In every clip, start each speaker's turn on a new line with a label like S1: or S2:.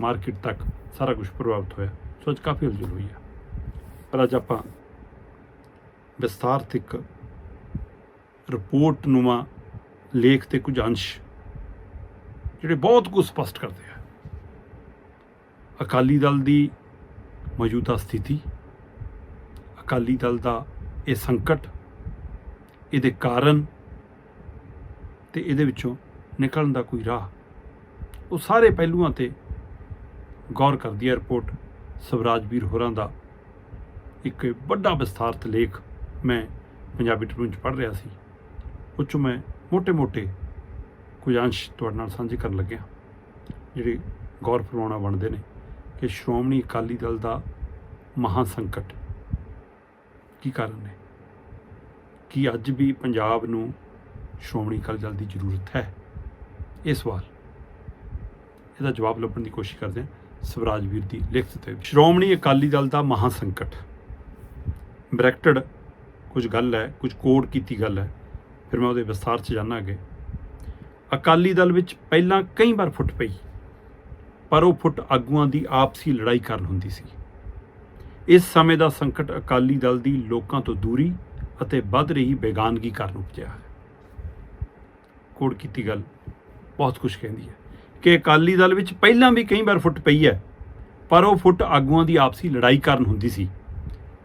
S1: Market ਤੱਕ ਸਾਰਾ ਕੁਝ ਪ੍ਰਭਾਵਿਤ ਹੋਇਆ। ਸੋ ਅੱਜ ਕਾਫੀ ਹਲਚਲ ਹੋਈ ਹੈ। ਪਰ ਅੱਜ ਆਪਾਂ ਵਿਸਥਾਰਤ ਇੱਕ ਰਿਪੋਰਟ ਨੂਮਾ ਲੇਖ ਤੇ ਕੁਝ ਅੰਸ਼ ਜਿਹੜੇ ਬਹੁਤ ਕੁਝ ਸਪਸ਼ਟ ਕਰਦੇ ਆ। ਅਕਾਲੀ ਦਲ ਦੀ ਮੌਜੂਦਾ ਸਥਿਤੀ, ਅਕਾਲੀ ਦਲ ਦਾ ਇਹ ਸੰਕਟ, ਇਹਦੇ ਕਾਰਨ ਤੇ ਇਹਦੇ ਵਿੱਚੋਂ ਨਿਕਲਣ ਦਾ ਕੋਈ ਰਾਹ, ਉਹ ਸਾਰੇ ਪਹਿਲੂਆਂ ਤੇ ਗੌਰ ਕਰਦੀ ਹੈ ਰਿਪੋਰਟ ਸਵਰਾਜ ਵੀਰ ਹੋਰਾਂ ਦਾ। ਇੱਕ ਵੱਡਾ ਵਿਸਥਾਰਤ ਲੇਖ ਮੈਂ ਪੰਜਾਬੀ ਟ੍ਰਿਬਿਊਨ ਚ ਪੜ੍ਹ ਰਿਹਾ ਸੀ। ਉਹ ਚ ਮੈਂ ਮੋਟੇ ਮੋਟੇ ਕੁਝ ਅੰਸ਼ ਤੁਹਾਡੇ ਨਾਲ ਸਾਂਝੇ ਕਰਨ ਲੱਗਿਆ। ਜਿਹੜੇ ਗੌਰ ਫਰਮਾਉਣਾ ਬਣਦੇ ਨੇ ਕਿ ਸ਼੍ਰੋਮਣੀ ਅਕਾਲੀ ਦਲ ਦਾ ਮਹਾ ਸੰਕਟ ਕੀ ਕਾਰਨ ਹੈ ਕਿ ਅੱਜ ਵੀ ਪੰਜਾਬ ਨੂੰ ਸ਼੍ਰੋਮਣੀ ਅਕਾਲੀ ਦਲ ਦੀ ਜ਼ਰੂਰਤ ਹੈ? ਇਸ ਵਾਰ ਇਹਦਾ ਜਵਾਬ ਲੱਭਣ ਦੀ ਕੋਸ਼ਿਸ਼ ਕਰਦੇ ਹਾਂ। ਸਵਰਾਜਵੀਰ ਦੀ ਲਿਖਤ ਤੇ। ਸ਼੍ਰੋਮਣੀ ਅਕਾਲੀ ਦਲ ਦਾ ਮਹਾ ਸੰਕਟ। ਬ੍ਰੈਕਟਡ ਕੁਝ ਗੱਲ ਹੈ, ਕੁਝ ਕੋਡ ਕੀਤੀ ਗੱਲ ਹੈ। ਫਿਰ ਮੈਂ ਉਹਦੇ ਵਿਸਥਾਰ ਚ ਜਾਣਾ ਜਾਣਾਂਗੇ ਅਕਾਲੀ ਦਲ ਵਿੱਚ ਪਹਿਲਾਂ ਕਈ ਵਾਰ ਫੁੱਟ ਪਈ, ਪਰ ਉਹ ਫੁੱਟ ਆਗੂਆਂ ਦੀ ਆਪਸੀ ਲੜਾਈ ਕਾਰਨ ਹੁੰਦੀ ਸੀ। ਇਸ ਸਮੇਂ ਦਾ ਸੰਕਟ ਅਕਾਲੀ ਦਲ ਦੀ ਲੋਕਾਂ ਤੋਂ ਦੂਰੀ ਅਤੇ ਵੱਧ ਰਹੀ ਬੇਗਾਨਗੀ ਕਾਰਨ ਉਪਜਿਆ ਹੈ। ਕੋਡ ਕੀਤੀ ਗੱਲ ਬਹੁਤ ਕੁਝ ਕਹਿੰਦੀ ਹੈ। ਕਿ ਅਕਾਲੀ ਦਲ ਵਿੱਚ ਪਹਿਲਾਂ ਵੀ ਕਈ ਵਾਰ ਫੁੱਟ ਪਈ ਹੈ, ਪਰ ਉਹ ਫੁੱਟ ਆਗੂਆਂ ਦੀ ਆਪਸੀ ਲੜਾਈ ਕਾਰਨ ਹੁੰਦੀ ਸੀ।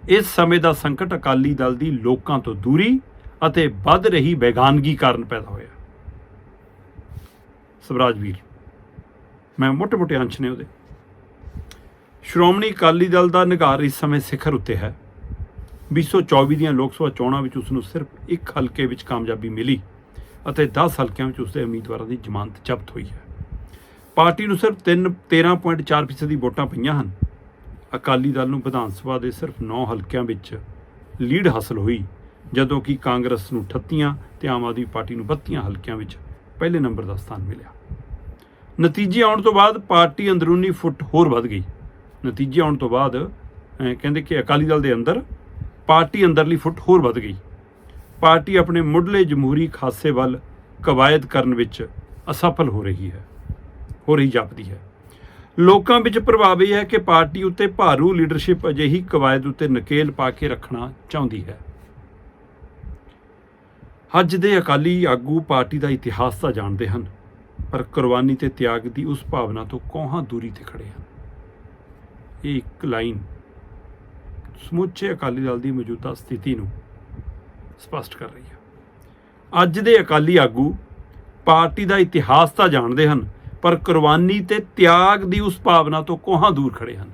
S1: ਇਸ ਸਮੇਂ ਦਾ ਸੰਕਟ ਅਕਾਲੀ ਦਲ ਦੀ ਲੋਕਾਂ ਤੋਂ ਦੂਰੀ ਅਤੇ ਵੱਧ ਰਹੀ ਬੇਗਾਨਗੀ ਕਾਰਨ ਪੈਦਾ ਹੋਇਆ। ਸਵਰਾਜ ਵੀਰ, ਮੈਂ ਮੋਟੇ-ਮੋਟੇ ਅੰਸ਼ ਨੇ ਉਹਦੇ। ਸ਼੍ਰੋਮਣੀ ਅਕਾਲੀ ਦਲ ਦਾ ਨਿਗਾਰ ਇਸ ਸਮੇਂ ਸਿਖਰ ਉੱਤੇ ਹੈ। 2024 ਦੀਆਂ ਲੋਕ ਸਭਾ ਚੋਣਾਂ ਵਿੱਚ ਉਸ ਨੂੰ ਸਿਰਫ ਇੱਕ ਹਲਕੇ ਵਿੱਚ ਕਾਮਯਾਬੀ ਮਿਲੀ ਅਤੇ 10 ਹਲਕਿਆਂ ਵਿੱਚ ਉਸ ਦੇ ਉਮੀਦਵਾਰਾਂ ਦੀ ਜ਼ਮਾਨਤ ਜ਼ਬਤ ਹੋਈ ਹੈ। ਪਾਰਟੀ ਨੂੰ ਸਿਰਫ 3 13.4% ਦੀ ਵੋਟਾਂ ਪਈਆਂ ਹਨ। ਅਕਾਲੀ ਦਲ ਨੂੰ ਵਿਧਾਨ ਸਭਾ ਦੇ ਸਿਰਫ 9 ਹਲਕਿਆਂ ਵਿੱਚ ਲੀਡ ਹਾਸਲ ਹੋਈ, ਜਦੋਂ ਕਿ ਕਾਂਗਰਸ ਨੂੰ 38 ਤੇ ਆਮ ਆਦਮੀ ਪਾਰਟੀ ਨੂੰ 32 ਹਲਕਿਆਂ ਵਿੱਚ ਪਹਿਲੇ ਨੰਬਰ ਦਾ ਸਥਾਨ ਮਿਲਿਆ। ਨਤੀਜੇ ਆਉਣ ਤੋਂ ਬਾਅਦ ਪਾਰਟੀ ਅੰਦਰੂਨੀ ਫੁੱਟ ਹੋਰ ਵੱਧ ਗਈ। ਨਤੀਜੇ ਆਉਣ ਤੋਂ ਬਾਅਦ ਕਹਿੰਦੇ ਕਿ ਅਕਾਲੀ ਦਲ ਦੇ ਅੰਦਰ ਪਾਰਟੀ ਅੰਦਰਲੀ ਫੁੱਟ ਹੋਰ ਵੱਧ ਗਈ। ਪਾਰਟੀ ਆਪਣੇ ਮੁੱਢਲੇ ਜਮਹੂਰੀ ਖਾਸੇ ਵੱਲ ਕਵਾਇਦ ਕਰਨ ਵਿੱਚ ਅਸਫਲ ਹੋ ਰਹੀ ਹੈ। ਹੋ ਰਹੀ ਜਾਪਦੀ ਹੈ। ਲੋਕਾਂ ਵਿੱਚ ਪ੍ਰਭਾਵ ਇਹ ਹੈ ਕਿ ਪਾਰਟੀ ਉੱਤੇ ਭਾਰੂ ਲੀਡਰਸ਼ਿਪ ਅਜਿਹੀ ਕਵਾਇਦ ਉੱਤੇ ਨਕੇਲ ਪਾ ਕੇ ਰੱਖਣਾ ਚਾਹੁੰਦੀ ਹੈ। ਅੱਜ ਦੇ ਅਕਾਲੀ ਆਗੂ ਪਾਰਟੀ ਦਾ ਇਤਿਹਾਸ ਤਾਂ ਜਾਣਦੇ ਹਨ, ਪਰ ਕੁਰਬਾਨੀ ਤੇ ਤਿਆਗ ਦੀ ਉਸ ਭਾਵਨਾ ਤੋਂ ਕੋਹਾਂ ਦੂਰੀ ਤੇ ਖੜੇ ਹਨ। ਇਹ ਇੱਕ ਲਾਈਨ ਸਮੁੱਚੇ ਅਕਾਲੀ ਦਲ ਦੀ ਮੌਜੂਦਾ ਸਥਿਤੀ ਨੂੰ ਸਪਸ਼ਟ ਕਰ ਰਹੀ ਹੈ। ਅੱਜ ਦੇ ਅਕਾਲੀ ਆਗੂ ਪਾਰਟੀ ਦਾ ਇਤਿਹਾਸ ਤਾਂ ਜਾਣਦੇ ਹਨ ਪਰ ਕੁਰਬਾਨੀ ਤੇ ਤਿਆਗ ਦੀ ਉਸ ਭਾਵਨਾ ਤੋਂ ਕੋਹਾਂ ਦੂਰ ਖੜੇ ਹਨ?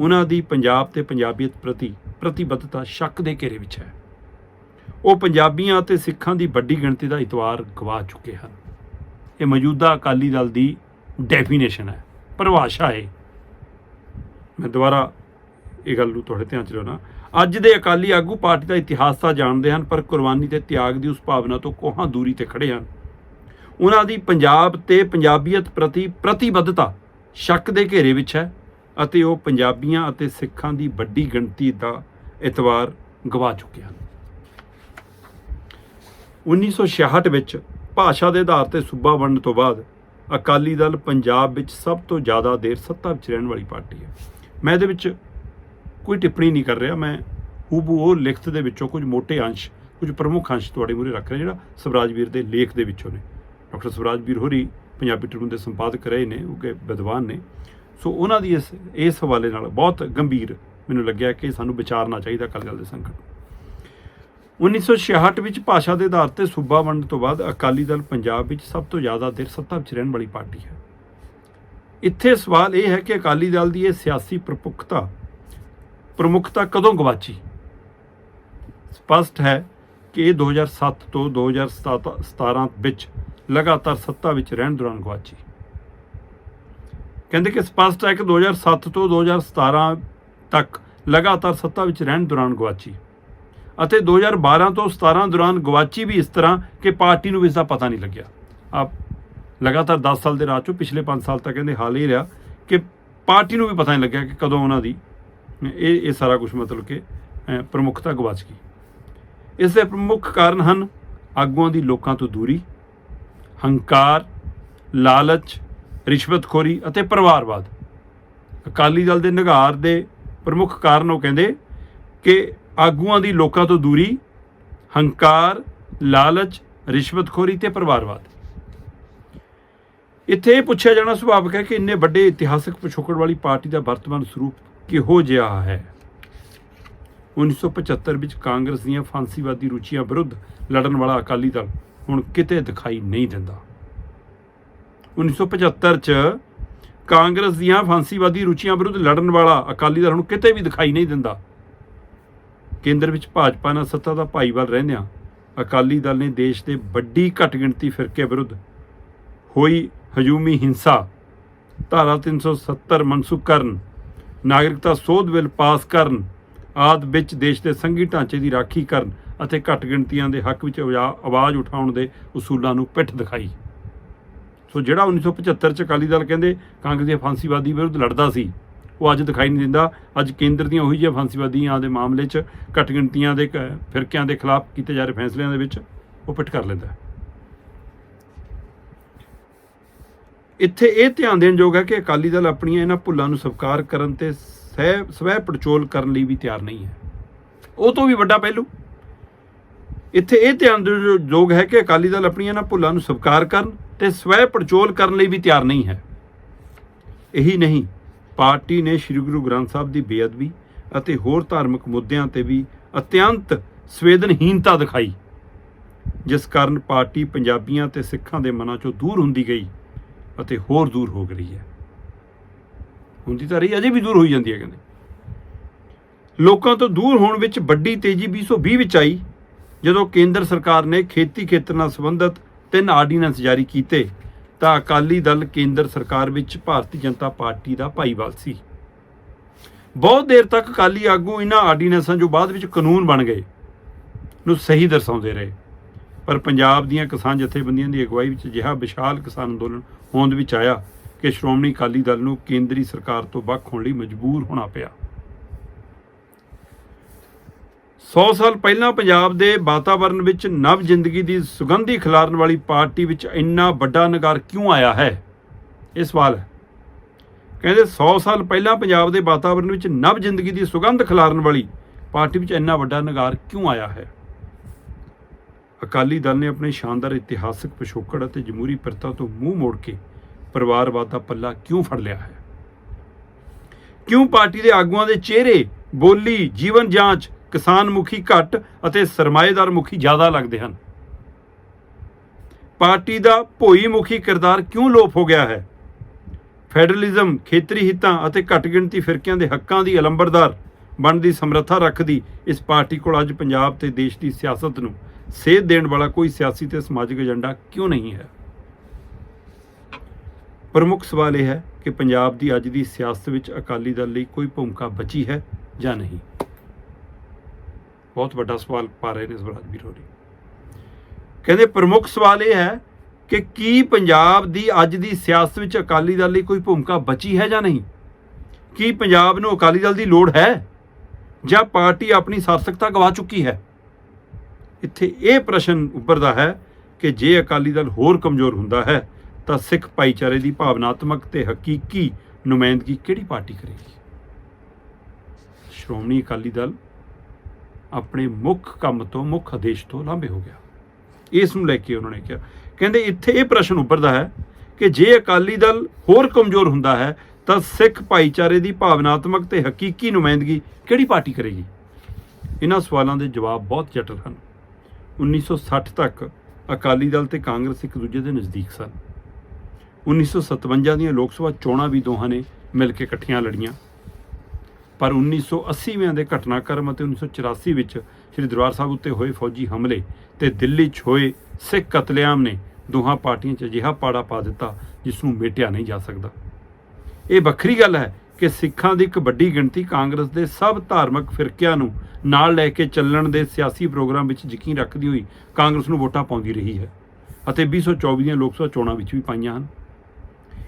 S1: ਉਹਨਾਂ ਦੀ ਪੰਜਾਬ ਤੇ ਪੰਜਾਬੀਅਤ ਪ੍ਰਤੀ ਪ੍ਰਤੀਬੱਧਤਾ ਸ਼ੱਕ ਦੇ ਘੇਰੇ ਵਿੱਚ ਹੈ। ਉਹ ਪੰਜਾਬੀਆਂ ਅਤੇ ਸਿੱਖਾਂ ਦੀ ਵੱਡੀ ਗਿਣਤੀ ਦਾ ਇਤਵਾਰ ਗਵਾ ਚੁੱਕੇ ਹਨ। ਇਹ ਮੌਜੂਦਾ ਅਕਾਲੀ ਦਲ ਦੀ ਡੈਫੀਨੇਸ਼ਨ ਹੈ। ਪਰਿਭਾਸ਼ਾ ਹੈ। ਮੈਂ ਦੁਬਾਰਾ ਇਹ ਗੱਲ ਨੂੰ ਤੁਹਾਡੇ ਧਿਆਨ ਚ ਲਿਆਉਣਾ। ਅੱਜ ਦੇ ਅਕਾਲੀ ਆਗੂ ਪਾਰਟੀ ਦਾ ਇਤਿਹਾਸ ਤਾਂ ਜਾਣਦੇ ਹਨ, ਪਰ ਕੁਰਬਾਨੀ ਤੇ ਤਿਆਗ ਦੀ ਉਸ ਭਾਵਨਾ ਤੋਂ ਕੋਹਾਂ ਦੂਰੀ ਤੇ ਖੜੇ ਹਨ। ਉਹਨਾਂ ਦੀ ਪੰਜਾਬ ਤੇ ਪੰਜਾਬੀਅਤ ਪ੍ਰਤੀ ਪ੍ਰਤੀਬੱਧਤਾ ਸ਼ੱਕ ਦੇ ਘੇਰੇ ਵਿੱਚ ਹੈ ਅਤੇ ਉਹ ਪੰਜਾਬੀਆਂ ਅਤੇ ਸਿੱਖਾਂ ਦੀ ਵੱਡੀ ਗਿਣਤੀ ਦਾ ਇਤਵਾਰ ਗਵਾ ਚੁੱਕੇ ਹਨ। 1966 ਵਿੱਚ ਭਾਸ਼ਾ ਦੇ ਆਧਾਰ ਤੇ ਸੂਬਾ ਬਣਨ ਤੋਂ ਬਾਅਦ ਅਕਾਲੀ ਦਲ ਪੰਜਾਬ ਵਿੱਚ ਸਭ ਤੋਂ ਜ਼ਿਆਦਾ ਦੇਰ ਸੱਤਾ ਵਿੱਚ ਰਹਿਣ ਵਾਲੀ ਪਾਰਟੀ ਹੈ। ਮੈਂ ਇਹਦੇ ਵਿੱਚ ਕੋਈ ਟਿੱਪਣੀ ਨਹੀਂ ਕਰ ਰਿਹਾ, ਮੈਂ ਹੂਬੂ ਉਹ ਲਿਖਤ ਦੇ ਵਿੱਚੋਂ ਕੁਝ ਮੋٹے ਅੰਸ਼, ਕੁਝ ਪ੍ਰਮੁੱਖ ਅੰਸ਼ ਤੁਹਾਡੇ ਮੂਹਰੇ ਰੱਖ ਰਿਹਾ ਜਿਹੜਾ ਸਵਰਾਜ ਵੀਰ ਦੇ ਲੇਖ ਦੇ ਵਿੱਚੋਂ ਨੇ। ਡਾਕਟਰ ਸਵਰਾਜ ਵੀਰ ਹੋਰੀ ਪੰਜਾਬੀ ਟ੍ਰਿਬਿਊਨ ਦੇ ਸੰਪਾਦਕ ਰਹੇ ਨੇ, ਉਹ ਕਿ ਵਿਦਵਾਨ ਨੇ। ਸੋ ਉਹਨਾਂ ਦੀ ਇਸ ਇਸ ਹਵਾਲੇ ਨਾਲ ਬਹੁਤ ਗੰਭੀਰ ਮੈਨੂੰ ਲੱਗਿਆ ਕਿ ਸਾਨੂੰ ਵਿਚਾਰਨਾ ਚਾਹੀਦਾ ਅਕਾਲੀ ਦਲ ਦੇ ਸੰਕਟ 1966 ਵਿੱਚ ਭਾਸ਼ਾ ਦੇ ਆਧਾਰ ਤੇ ਸੂਬਾ ਬਣਨ ਤੋਂ ਬਾਅਦ ਅਕਾਲੀ ਦਲ ਪੰਜਾਬ ਵਿੱਚ ਸਭ ਤੋਂ ਜ਼ਿਆਦਾ ਦੇਰ ਸੱਤਾ ਵਿੱਚ ਰਹਿਣ ਵਾਲੀ ਪਾਰਟੀ ਹੈ। ਇੱਥੇ ਸਵਾਲ ਇਹ ਹੈ ਕਿ ਅਕਾਲੀ ਦਲ ਦੀ ਇਹ ਸਿਆਸੀ ਪ੍ਰਪੁੱਖਤਾ ਪ੍ਰਮੁੱਖਤਾ ਕਦੋਂ ਗਵਾਚੀ? ਸਪਸ਼ਟ ਹੈ ਕਿ ਇਹ 2007 ਤੋਂ 2017 ਵਿੱਚ ਲਗਾਤਾਰ ਸੱਤਾ ਵਿੱਚ ਰਹਿਣ ਦੌਰਾਨ ਗਵਾਚੀ ਕਹਿੰਦੇ ਕਿ ਸਪਸ਼ਟ ਹੈ ਕਿ 2007 ਤੋਂ 2017 ਤੱਕ ਲਗਾਤਾਰ ਸੱਤਾ ਵਿੱਚ ਰਹਿਣ ਦੌਰਾਨ ਗਵਾਚੀ ਅਤੇ 2012 ਤੋਂ 17 ਦੌਰਾਨ ਗਵਾਚੀ ਵੀ ਇਸ ਤਰ੍ਹਾਂ ਕਿ ਪਾਰਟੀ ਨੂੰ ਵੀ ਇਸ ਦਾ ਪਤਾ ਨਹੀਂ ਲੱਗਿਆ। ਆਪ ਲਗਾਤਾਰ 10 ਸਾਲ ਦੇ ਰਾਜ ਚੋਂ ਪਿਛਲੇ 5 ਸਾਲ ਤੱਕ ਕਹਿੰਦੇ ਹਾਲ ਹੀ ਰਿਹਾ ਕਿ ਪਾਰਟੀ ਨੂੰ ਵੀ ਪਤਾ ਨਹੀਂ ਲੱਗਿਆ ਕਿ ਕਦੋਂ ਉਹਨਾਂ ਦੀ ਇਹ ਇਹ ਸਾਰਾ ਕੁਝ ਮਤਲਬ ਕਿ ਪ੍ਰਮੁੱਖਤਾ ਗਵਾਚ ਗਈ। ਇਸ ਦੇ ਪ੍ਰਮੁੱਖ ਕਾਰਨ ਹਨ ਆਗੂਆਂ ਦੀ ਲੋਕਾਂ ਤੋਂ ਦੂਰੀ ਹੰਕਾਰ, ਲਾਲਚ, ਰਿਸ਼ਵਤਖੋਰੀ ਅਤੇ ਪਰਿਵਾਰਵਾਦ। ਅਕਾਲੀ ਦਲ ਦੇ ਨਿਗਾਰ ਦੇ ਪ੍ਰਮੁੱਖ ਕਾਰਨ ਉਹ ਕਹਿੰਦੇ ਕਿ ਆਗੂਆਂ ਦੀ ਲੋਕਾਂ ਤੋਂ ਦੂਰੀ, ਹੰਕਾਰ, ਲਾਲਚ, ਰਿਸ਼ਵਤਖੋਰੀ ਤੇ ਪਰਿਵਾਰਵਾਦ। ਇੱਥੇ ਇਹ ਪੁੱਛਿਆ ਜਾਣਾ ਸੁਭਾਵਿਕ ਹੈ ਕਿ ਇੰਨੇ ਵੱਡੇ ਇਤਿਹਾਸਕ ਪਿਛੋਕੜ ਵਾਲੀ ਪਾਰਟੀ ਦਾ ਵਰਤਮਾਨ ਸਰੂਪ ਕਿਹੋ ਜਿਹਾ ਹੈ? 1975 ਵਿੱਚ ਕਾਂਗਰਸ ਦੀਆਂ ਫਾਂਸੀਵਾਦੀ ਰੁਚੀਆਂ ਵਿਰੁੱਧ ਲੜਨ ਵਾਲਾ ਅਕਾਲੀ ਦਲ। ਹੁਣ ਕਿਤੇ ਦਿਖਾਈ ਨਹੀਂ ਦਿੰਦਾ। 1975 ਚ ਕਾਂਗਰਸ ਦੀਆਂ ਫਾਂਸੀਵਾਦੀ ਰੁਚੀਆਂ ਵਿਰੁੱਧ ਲੜਨ ਵਾਲਾ ਅਕਾਲੀ ਦਲ ਹੁਣ ਕਿਤੇ ਵੀ ਦਿਖਾਈ ਨਹੀਂ ਦਿੰਦਾ। ਕੇਂਦਰ ਵਿੱਚ ਭਾਜਪਾ ਨਾਲ ਸੱਤਾ ਦਾ ਭਾਈਵਾਲ ਰਹਿੰਦਿਆਂ ਅਕਾਲੀ ਦਲ ਨੇ ਦੇਸ਼ ਦੇ ਵੱਡੀ ਘੱਟ ਗਿਣਤੀ ਫਿਰਕੇ ਵਿਰੁੱਧ ਹੋਈ ਹਜੂਮੀ ਹਿੰਸਾ। ਧਾਰਾ 370 ਮਨਸੂਖ ਕਰਨ, ਨਾਗਰਿਕਤਾ ਸੋਧ ਬਿੱਲ ਪਾਸ ਕਰਨ, ਆਦ ਵਿੱਚ ਦੇਸ਼ ਦੇ ਸੰਘੀ ਢਾਂਚੇ ਦੀ ਰਾਖੀ ਕਰਨ ਅਤੇ ਘੱਟ ਗਿਣਤੀਆਂ ਦੇ ਹੱਕ ਵਿੱਚ ਆਵਾਜ਼ ਉਠਾਉਣ ਦੇ ਉਸੂਲਾਂ ਨੂੰ ਪਿੱਠ ਦਿਖਾਈ। ਸੋ ਜਿਹੜਾ 1975 ਚ ਅਕਾਲੀ ਦਲ ਕਹਿੰਦੇ ਕਾਂਗਰਸ ਦੀ ਫਾਂਸੀਵਾਦੀ ਵਿਰੁੱਧ ਲੜਦਾ ਸੀ, ਉਹ ਅੱਜ ਦਿਖਾਈ ਨਹੀਂ ਦਿੰਦਾ। ਅੱਜ ਕੇਂਦਰ ਦੀਆਂ ਉਹੀ ਜਿਹੀਆਂ ਫਾਂਸੀਵਾਦੀਆਂ ਦੇ ਮਾਮਲੇ 'ਚ ਘੱਟ ਗਿਣਤੀਆਂ ਦੇ ਕ- ਫਿਰਕਿਆਂ ਦੇ ਖਿਲਾਫ ਕੀਤੇ ਜਾ ਰਹੇ ਫੈਸਲਿਆਂ ਦੇ ਵਿੱਚ ਉਹ ਪਿੱਠ ਕਰ ਲੈਂਦਾ। ਇੱਥੇ ਇਹ ਧਿਆਨ ਦੇਣ ਯੋਗ ਹੈ ਕਿ ਅਕਾਲੀ ਦਲ ਆਪਣੀਆਂ ਇਹਨਾਂ ਭੁੱਲਾਂ ਨੂੰ ਸਵੀਕਾਰ ਕਰਨ ਤੇ ਸਹਿ ਸਵੈ ਪੜਚੋਲ ਕਰਨ ਲਈ ਵੀ ਤਿਆਰ ਨਹੀਂ ਹੈ। ਉਹ ਤੋਂ ਵੀ ਵੱਡਾ ਪਹਿਲੂ ਇੱਥੇ ਇਹ ਧਿਆਨ ਦੇਣ ਯੋਗ ਹੈ ਕਿ ਅਕਾਲੀ ਦਲ ਆਪਣੀਆਂ ਇਹਨਾਂ ਭੁੱਲਾਂ ਨੂੰ ਸਵੀਕਾਰ ਕਰਨ ਤੇ ਸਵੈ ਪੜਚੋਲ ਕਰਨ ਲਈ ਵੀ ਤਿਆਰ ਨਹੀਂ ਹੈ। ਇਹੀ ਨਹੀਂ, ਪਾਰਟੀ ਨੇ ਸ੍ਰੀ ਗੁਰੂ ਗ੍ਰੰਥ ਸਾਹਿਬ ਦੀ ਬੇਅਦਬੀ ਅਤੇ ਹੋਰ ਧਾਰਮਿਕ ਮੁੱਦਿਆਂ ਤੇ ਵੀ ਅਤਿਅੰਤ ਸੰਵੇਦਨਹੀਨਤਾ ਦਿਖਾਈ, ਜਿਸ ਕਾਰਨ ਪਾਰਟੀ ਪੰਜਾਬੀਆਂ ਤੇ ਸਿੱਖਾਂ ਦੇ ਮਨਾਂ ਚੋਂ ਦੂਰ ਹੁੰਦੀ ਗਈ ਅਤੇ ਹੋਰ ਦੂਰ ਹੋ ਗਈ ਹੈ। ਹੁੰਦੀ ਤਾਂ ਰਹੀ, ਅਜੇ ਵੀ ਦੂਰ ਹੋਈ ਜਾਂਦੀ ਹੈ ਕਹਿੰਦੇ। ਲੋਕਾਂ ਤੋਂ ਦੂਰ ਹੋਣ ਵਿੱਚ ਵੱਡੀ ਤੇਜ਼ੀ 2020 ਵਿੱਚ ਆਈ। ਜਦੋਂ ਕੇਂਦਰ ਸਰਕਾਰ ਨੇ ਖੇਤੀ ਖੇਤਰ ਨਾਲ ਸੰਬੰਧਿਤ ਤਿੰਨ ਆਰਡੀਨੈਂਸ ਜਾਰੀ ਕੀਤੇ, ਤਾਂ ਅਕਾਲੀ ਦਲ ਕੇਂਦਰ ਸਰਕਾਰ ਵਿੱਚ ਭਾਰਤੀ ਜਨਤਾ ਪਾਰਟੀ ਦਾ ਭਾਈਵਾਲ ਸੀ। ਬਹੁਤ ਦੇਰ ਤੱਕ ਅਕਾਲੀ ਆਗੂ ਇਹਨਾਂ ਆਰਡੀਨੈਂਸਾਂ ਜੋ ਬਾਅਦ ਵਿੱਚ ਕਾਨੂੰਨ ਬਣ ਗਏ ਨੂੰ ਸਹੀ ਦਰਸਾਉਂਦੇ ਰਹੇ। ਪਰ ਪੰਜਾਬ ਦੀਆਂ ਕਿਸਾਨ ਜਥੇਬੰਦੀਆਂ ਦੀ ਅਗਵਾਈ ਵਿੱਚ ਅਜਿਹਾ ਵਿਸ਼ਾਲ ਕਿਸਾਨ ਅੰਦੋਲਨ ਹੋਂਦ ਵਿੱਚ ਆਇਆ ਕਿ ਸ਼੍ਰੋਮਣੀ ਅਕਾਲੀ ਦਲ ਨੂੰ ਕੇਂਦਰੀ ਸਰਕਾਰ ਤੋਂ ਵੱਖ ਹੋਣ ਲਈ ਮਜਬੂਰ ਹੋਣਾ ਪਿਆ। 100 ਸਾਲ ਪਹਿਲਾਂ ਪੰਜਾਬ ਦੇ ਵਾਤਾਵਰਣ ਵਿੱਚ ਨਵ ਜ਼ਿੰਦਗੀ ਦੀ ਸੁਗੰਧੀ ਖਿਲਾਰਨ ਵਾਲੀ ਪਾਰਟੀ ਵਿੱਚ ਇੰਨਾ ਵੱਡਾ ਨਗਾਰ ਕਿਉਂ ਆਇਆ ਹੈ? ਇਹ ਸਵਾਲ ਹੈ। ਕਹਿੰਦੇ 100 ਸਾਲ ਪਹਿਲਾਂ ਪੰਜਾਬ ਦੇ ਵਾਤਾਵਰਣ ਵਿੱਚ ਨਵ ਜ਼ਿੰਦਗੀ ਦੀ ਸੁਗੰਧ ਖਿਲਾਰਨ ਵਾਲੀ ਪਾਰਟੀ ਵਿੱਚ ਇੰਨਾ ਵੱਡਾ ਨਗਾਰ ਕਿਉਂ ਆਇਆ ਹੈ? ਅਕਾਲੀ ਦਲ ਨੇ ਆਪਣੇ ਸ਼ਾਨਦਾਰ ਇਤਿਹਾਸਕ ਪਿਛੋਕੜ ਅਤੇ ਜਮਹੂਰੀ ਪ੍ਰਥਾ ਤੋਂ ਮੂੰਹ ਮੋੜ ਕੇ ਪਰਿਵਾਰਵਾਦ ਦਾ ਪੱਲਾ ਕਿਉਂ ਫੜ ਲਿਆ ਹੈ? ਕਿਉਂ ਪਾਰਟੀ ਦੇ ਆਗੂਆਂ ਦੇ ਚਿਹਰੇ, ਬੋਲੀ, ਜੀਵਨ ਜਾਂਚ ਕਿਸਾਨ ਮੁਖੀ ਘੱਟ ਅਤੇ ਸਰਮਾਏਦਾਰ ਮੁਖੀ ਜ਼ਿਆਦਾ ਲੱਗਦੇ ਹਨ। ਪਾਰਟੀ ਦਾ ਭੋਈ ਮੁਖੀ ਕਿਰਦਾਰ ਕਿਉਂ ਲੋਪ ਹੋ ਗਿਆ ਹੈ? ਫੈਡਰਲਿਜ਼ਮ ਖੇਤਰੀ ਹਿੱਤਾਂ ਅਤੇ ਘੱਟ ਗਿਣਤੀ ਫਿਰਕਿਆਂ ਦੇ ਹੱਕਾਂ ਦੀ ਅਲੰਬਰਦਾਰ ਬਣਨ ਦੀ ਸਮਰੱਥਾ ਰੱਖਦੀ ਇਸ ਪਾਰਟੀ ਕੋਲ ਅੱਜ ਪੰਜਾਬ ਤੇ ਦੇਸ਼ ਦੀ ਸਿਆਸਤ ਨੂੰ ਸੇਧ ਦੇਣ ਵਾਲਾ ਕੋਈ ਸਿਆਸੀ ਤੇ ਸਮਾਜਿਕ ਏਜੰਡਾ ਕਿਉਂ ਨਹੀਂ ਹੈ? ਪ੍ਰਮੁੱਖ ਸਵਾਲ ਇਹ ਹੈ ਕਿ ਪੰਜਾਬ ਦੀ ਅੱਜ ਦੀ ਸਿਆਸਤ ਵਿੱਚ ਅਕਾਲੀ ਦਲ ਲਈ ਕੋਈ ਭੂਮਿਕਾ ਬਚੀ ਹੈ ਜਾਂ ਨਹੀਂ? ਬਹੁਤ ਵੱਡਾ ਸਵਾਲ ਪਾ ਰਹੇ ਨੇ ਸਵਰਾਜ ਵੀਰ ਹੋਰੀ ਕਹਿੰਦੇ ਪ੍ਰਮੁੱਖ ਸਵਾਲ ਇਹ ਹੈ ਕਿ ਕੀ ਪੰਜਾਬ ਦੀ ਅੱਜ ਦੀ ਸਿਆਸਤ ਵਿੱਚ ਅਕਾਲੀ ਦਲ ਲਈ ਕੋਈ ਭੂਮਿਕਾ ਬਚੀ ਹੈ ਜਾਂ ਨਹੀਂ? ਕੀ ਪੰਜਾਬ ਨੂੰ ਅਕਾਲੀ ਦਲ ਦੀ ਲੋੜ ਹੈ? ਜਾਂ ਪਾਰਟੀ ਆਪਣੀ ਸਾਰਥਕਤਾ ਗਵਾ ਚੁੱਕੀ ਹੈ? ਇੱਥੇ ਇਹ ਪ੍ਰਸ਼ਨ ਉੱਭਰਦਾ ਹੈ ਕਿ ਜੇ ਅਕਾਲੀ ਦਲ ਹੋਰ ਕਮਜ਼ੋਰ ਹੁੰਦਾ ਹੈ, ਤਾਂ ਸਿੱਖ ਭਾਈਚਾਰੇ ਦੀ ਭਾਵਨਾਤਮਕ ਤੇ ਹਕੀਕੀ ਨੁਮਾਇੰਦਗੀ ਕਿਹੜੀ ਪਾਰਟੀ ਕਰੇਗੀ? ਸ਼੍ਰੋਮਣੀ ਅਕਾਲੀ ਦਲ ਆਪਣੇ ਮੁੱਖ ਕੰਮ ਤੋਂ, ਮੁੱਖ ਆਦੇਸ਼ ਤੋਂ ਲਾਂਭੇ ਹੋ ਗਿਆ। ਇਸ ਨੂੰ ਲੈ ਕੇ ਉਹਨਾਂ ਨੇ ਕਿਹਾ। ਕਹਿੰਦੇ, ਇੱਥੇ ਇਹ ਪ੍ਰਸ਼ਨ ਉੱਭਰਦਾ ਹੈ ਕਿ ਜੇ ਅਕਾਲੀ ਦਲ ਹੋਰ ਕਮਜ਼ੋਰ ਹੁੰਦਾ ਹੈ, ਤਾਂ ਸਿੱਖ ਭਾਈਚਾਰੇ ਦੀ ਭਾਵਨਾਤਮਕ ਤੇ ਹਕੀਕੀ ਨੁਮਾਇੰਦਗੀ ਕਿਹੜੀ ਪਾਰਟੀ ਕਰੇਗੀ? ਇਹਨਾਂ ਸਵਾਲਾਂ ਦੇ ਜਵਾਬ ਬਹੁਤ ਜਟਲ ਹਨ। 1960 ਤੱਕ ਅਕਾਲੀ ਦਲ ਤੇ ਕਾਂਗਰਸ ਇੱਕ ਦੂਜੇ ਦੇ ਨਜ਼ਦੀਕ ਸਨ। 1957 ਦੀਆਂ ਲੋਕ ਸਭਾ ਚੋਣਾਂ ਵੀ ਦੋਹਾਂ ਨੇ ਮਿਲ ਕੇ ਇਕੱਠੀਆਂ ਲੜੀਆਂ। ਪਰ 1980ਵਿਆਂ ਦੇ ਘਟਨਾਕ੍ਰਮ ਅਤੇ 1984 ਵਿੱਚ ਸ੍ਰੀ ਦਰਬਾਰ ਸਾਹਿਬ ਉੱਤੇ ਹੋਏ ਫੌਜੀ ਹਮਲੇ ਤੇ ਦਿੱਲੀ 'ਚ ਹੋਏ ਸਿੱਖ ਕਤਲੇਆਮ ਨੇ ਦੋਹਾਂ ਪਾਰਟੀਆਂ 'ਚ ਅਜਿਹਾ ਪਾੜਾ ਪਾ ਦਿੱਤਾ ਜਿਸ ਨੂੰ ਮੇਟਿਆ ਨਹੀਂ ਜਾ ਸਕਦਾ। ਇਹ ਵੱਖਰੀ ਗੱਲ ਹੈ ਕਿ ਸਿੱਖਾਂ ਦੀ ਇੱਕ ਵੱਡੀ ਗਿਣਤੀ ਕਾਂਗਰਸ ਦੇ ਸਭ ਧਾਰਮਿਕ ਫਿਰਕਿਆਂ ਨੂੰ ਨਾਲ ਲੈ ਕੇ ਚੱਲਣ ਦੇ ਸਿਆਸੀ ਪ੍ਰੋਗਰਾਮ ਵਿੱਚ ਯਕੀਨ ਰੱਖਦੀ ਹੋਈ ਕਾਂਗਰਸ ਨੂੰ ਵੋਟਾਂ ਪਾਉਂਦੀ ਰਹੀ ਹੈ ਅਤੇ 2024 ਦੀਆਂ ਲੋਕ ਸਭਾ ਚੋਣਾਂ ਵਿੱਚ ਵੀ ਪਾਈਆਂ ਹਨ।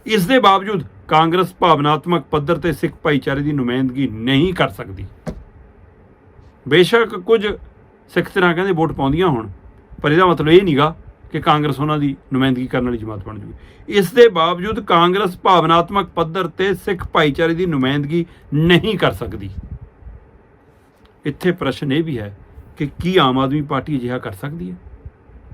S1: ਇਸ ਦੇ ਬਾਵਜੂਦ ਕਾਂਗਰਸ ਭਾਵਨਾਤਮਕ ਪੱਧਰ ਤੇ ਸਿੱਖ ਭਾਈਚਾਰੇ ਦੀ ਨੁਮਾਇੰਦਗੀ ਨਹੀਂ ਕਰ ਸਕਦੀ। ਬੇਸ਼ੱਕ ਕੁਝ ਸਿੱਖ ਤਰ੍ਹਾਂ ਕਹਿੰਦੇ ਵੋਟ ਪਾਉਂਦੀਆਂ ਹੋਣ, ਪਰ ਇਹਦਾ ਮਤਲਬ ਇਹ ਨਹੀਂਗਾ ਕਿ ਕਾਂਗਰਸ ਉਹਨਾਂ ਦੀ ਨੁਮਾਇੰਦਗੀ ਕਰਨ ਵਾਲੀ ਜਮਾਤ ਬਣ ਜੂਗੀ। ਇਸ ਦੇ ਬਾਵਜੂਦ ਕਾਂਗਰਸ ਭਾਵਨਾਤਮਕ ਪੱਧਰ ਤੇ ਸਿੱਖ ਭਾਈਚਾਰੇ ਦੀ ਨੁਮਾਇੰਦਗੀ ਨਹੀਂ ਕਰ ਸਕਦੀ। ਇੱਥੇ ਪ੍ਰਸ਼ਨ ਇਹ ਵੀ ਹੈ ਕਿ ਕੀ ਆਮ ਆਦਮੀ ਪਾਰਟੀ ਅਜਿਹਾ ਕਰ ਸਕਦੀ ਹੈ?